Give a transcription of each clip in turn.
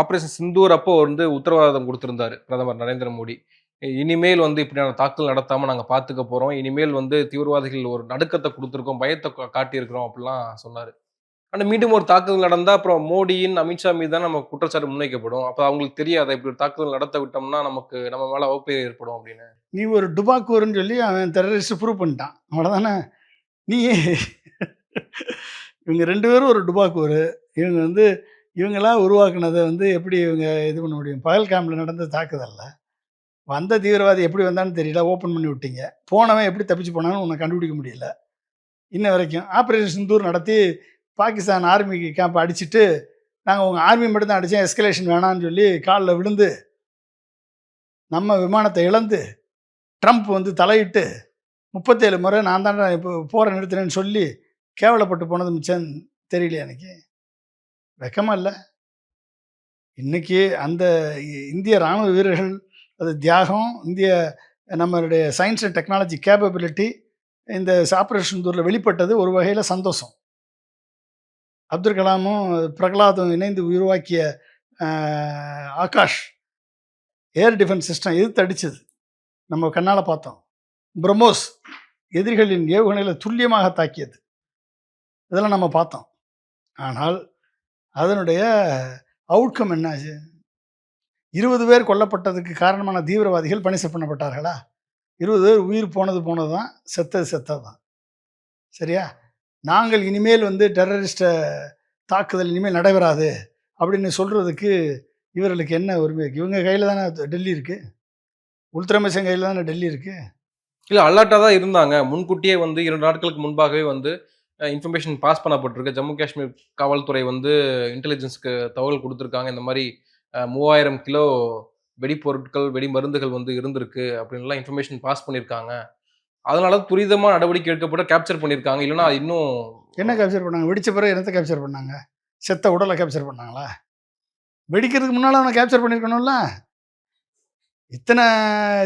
Operation Sindoor அப்போ வந்து உத்தரவாதம் கொடுத்திருந்தாரு பிரதமர் நரேந்திர மோடி. இனிமேல் வந்து இப்படியான தாக்குதல் நடத்தாம நாங்க பாத்துக்க போறோம். இனிமேல் வந்து தீவிரவாதிகள் ஒரு நடுக்கத்தை கொடுத்துருக்கோம் பயத்தை காட்டியிருக்கிறோம் அப்படிலாம் சொன்னாரு. ஆனால் மீண்டும் ஒரு தாக்குதல் நடந்தா அப்புறம் மோடியின் அமித்ஷா மீது தான் நம்ம குற்றச்சாட்டு முன்வைக்கப்படும். அப்ப அவங்களுக்கு தெரியாது இப்படி ஒரு தாக்குதல் நடத்த விட்டோம்னா நமக்கு நம்ம மேல அவப்பேர் ஏற்படும் அப்படின்னு. நீ ஒரு டுபாக்கூர்னு சொல்லி அவன் டெரரிஸ்ட் ப்ரூவ் பண்ணிட்டான். அவ்வளோதானே நீ இவங்க ரெண்டு பேரும் ஒரு டுபாக்கூர். இவங்க வந்து இவங்களாம் உருவாக்குனதை வந்து எப்படி இவங்க இது பண்ண முடியும்? பகல்காமில் நடந்த தாக்குதல்ல. வந்த தீவிரவாதி எப்படி வந்தான்னு தெரியல. ஓப்பன் பண்ணி விட்டீங்க. போனவன் எப்படி தப்பிச்சு போனான்னு உன்னை கண்டுபிடிக்க முடியல. இன்ன வரைக்கும் ஆப்ரேஷன் சிந்தூர் நடத்தி பாகிஸ்தான் ஆர்மி கேம்ப் அடிச்சுட்டு நாங்கள் உங்கள் ஆர்மி மட்டும் தான் அடித்தோம் எஸ்கலேஷன் வேணான்னு சொல்லி காலில் விழுந்து நம்ம விமானத்தை இழந்து ட்ரம்ப் வந்து தலையிட்டு முப்பத்தேழு முறை நான் தான் இப்போ போகிற நிறுத்தினேன்னு சொல்லி கேவலப்பட்டு போனது மிச்சம் தெரியலையா எனக்கு? வெக்கமா இல்லை. இன்னைக்கு அந்த இந்திய ராணுவ வீரர்கள் அது தியாகம் இந்திய நம்மளுடைய சயின்ஸ் அண்ட் டெக்னாலஜி கேப்பபிலிட்டி இந்த ஆப்ரேஷன் தூரில் வெளிப்பட்டது ஒரு வகையில் சந்தோஷம். அப்துல் கலாமும் பிரகலாதும் இணைந்து உருவாக்கிய ஆகாஷ் ஏர் டிஃபென்ஸ் சிஸ்டம் எதிர்த்து அடித்தது நம்ம கண்ணால் பார்த்தோம். பிரம்மோஸ் எதிரிகளின் ஏவுகணைகளை துல்லியமாக தாக்கியது. இதெல்லாம் நம்ம பார்த்தோம். ஆனால் அதனுடைய அவுட்கம் என்னாச்சு இருபது பேர் கொல்லப்பட்டதுக்கு காரணமான தீவிரவாதிகள் பணி பண்ணப்பட்டார்களா? இருபது பேர் உயிர் போனது போனது தான் செத்தது செத்தது தான் சரியா? நாங்கள் இனிமேல் வந்து டெரரிஸ்ட்டை தாக்குதல் இனிமேல் நடைபெறாது அப்படின்னு சொல்கிறதுக்கு இவர்களுக்கு என்ன உரிமை இருக்குது இவங்க கையில் தானே டெல்லி இருக்குது உள்துறைமைச்சன் கையில் தானே டெல்லி இருக்குது இல்லை அல்லாட்டாக தான் இருந்தாங்க. முன்கூட்டியே வந்து இரண்டு நாட்களுக்கு முன்பாகவே வந்து இன்ஃபர்மேஷன் பாஸ் பண்ணப்பட்டிருக்கு ஜம்மு காஷ்மீர் காவல்துறை வந்து இன்டெலிஜென்ஸ்க்கு தகவல் கொடுத்துருக்காங்க. இந்த மாதிரி மூவாயிரம் கிலோ வெடிப்பொருட்கள் வெடி மருந்துகள் வந்து இருந்திருக்கு அப்படின்லாம் இன்ஃபர்மேஷன் பாஸ் பண்ணியிருக்காங்க. அதனால துரிதமாக நடவடிக்கை எடுக்கப்பட்டு கேப்சர் பண்ணியிருக்காங்க. இல்லைன்னா இன்னும் என்ன கேப்சர் பண்ணாங்க? வெடிச்ச பிறகு என்னத்தை கேப்சர் பண்ணாங்க? செத்த உடலை கேப்சர் பண்ணாங்களா? வெடிக்கிறதுக்கு முன்னால் அவனை கேப்சர் பண்ணியிருக்கணும்ல? இத்தனை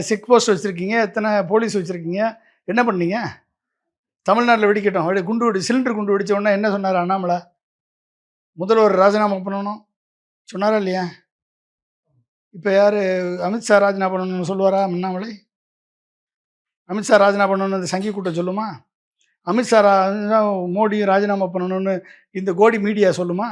செக் போஸ்ட் வச்சுருக்கீங்க இத்தனை போலீஸ் வச்சுருக்கீங்க. என்ன பண்ணீங்க? தமிழ்நாட்டில் வெடிக்கட்டும். வெடி குண்டு வெடி சிலிண்டர் குண்டு வெடிச்ச உடனே என்ன சொன்னார் அண்ணாமலை? முதல்வர் ராஜினாமா பண்ணணும். சொன்னாரா இல்லையா? இப்போ யார்? அமித்ஷா ராஜினாமா பண்ணணும்னு சொல்லுவாரா அண்ணாமலை? அமித்ஷா ராஜினாமா பண்ணணும்னு அந்த சங்கி கூட்டம் சொல்லுமா? அமித்ஷா ரா மோடி ராஜினாமா பண்ணணும்னு இந்த கோடி மீடியா சொல்லுமா?